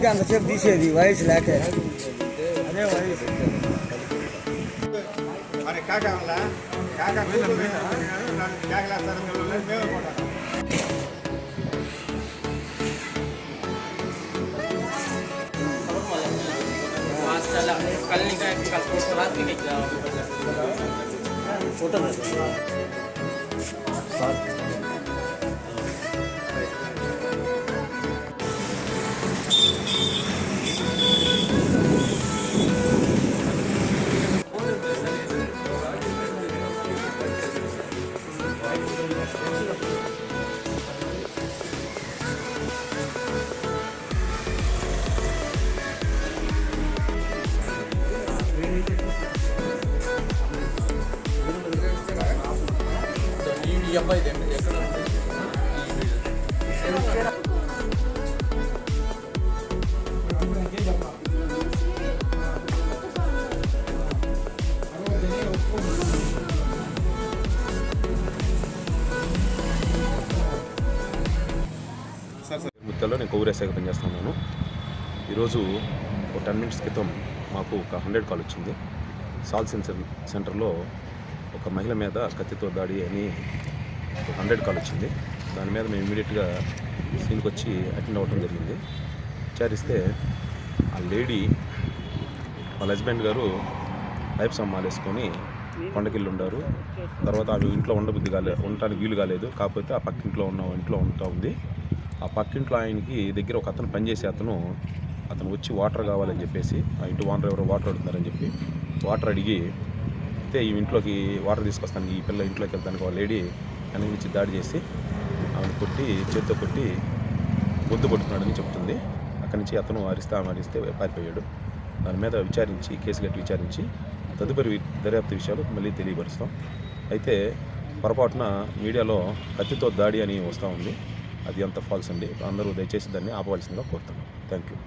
అందుకే అంతసేపు తీసేది వయసు లేక అదే వయసు మరి కాకా వల్ల కాకా కాకలేస్తారు మేము కూడా कल निकाल कल तो रात में निकला ఈ అబ్బాయి ఎక్కడ హాస్పిటల్లో నేను కొవ్వూరు పనిచేస్తున్నాను ఈరోజు ఒక టెన్ మినిట్స్ క్రితం మాకు ఒక హండ్రెడ్ కాల్ వచ్చింది. సాల్ సెన్సర్ సెంటర్లో ఒక మహిళ మీద కత్తితో దాడి అని ఒక హండ్రెడ్ కాల్ వచ్చింది. దాని మీద మేము ఇమీడియట్గా సీన్కి వచ్చి అటెండ్ అవ్వడం జరిగింది. విచారిస్తే ఆ లేడీ వాళ్ళ హస్బెండ్ గారు లైఫ్ సమ్మాలేసుకొని కొండకిల్లు ఉండారు తర్వాత ఆమె ఇంట్లో ఉండబుద్ధి కాలే ఉండటానికి వీలు కాలేదు. కాకపోతే ఆ పక్కింట్లో ఉన్న ఇంట్లో ఉంటా ఉంది. ఆ పక్కింట్లో ఆయనకి దగ్గర ఒక అతను పనిచేసే అతను అతను వచ్చి వాటర్ కావాలని చెప్పేసి ఆ ఇంటి వాటర్ ఎవరో వాటర్ అడుగుతారని చెప్పి వాటర్ అడిగి అయితే ఈ ఇంట్లోకి వాటర్ తీసుకొస్తాను ఈ పిల్ల ఇంట్లోకి వెళ్తానికి ఒక లేడీ వెనక నుంచి దాడి చేసి ఆమెను కొట్టి చేత్తో కొట్టి బొద్దు కొట్టుకున్నాడని చెప్తుంది. అక్కడి నుంచి అతను అరిస్తే ఆమె అరిస్తే పారిపోయాడు. దాని మీద విచారించి కేసు గట్టి విచారించి తదుపరి దర్యాప్తు విషయాలు మళ్ళీ తెలియపరుస్తాం. అయితే పొరపాటున మీడియాలో కత్తితో దాడి అని వస్తూ ఉంది. అది అంత ఫాల్స్ అండి అందరూ దయచేసి దాన్ని ఆపవలసిందిగా కోరుతున్నాం. Thank you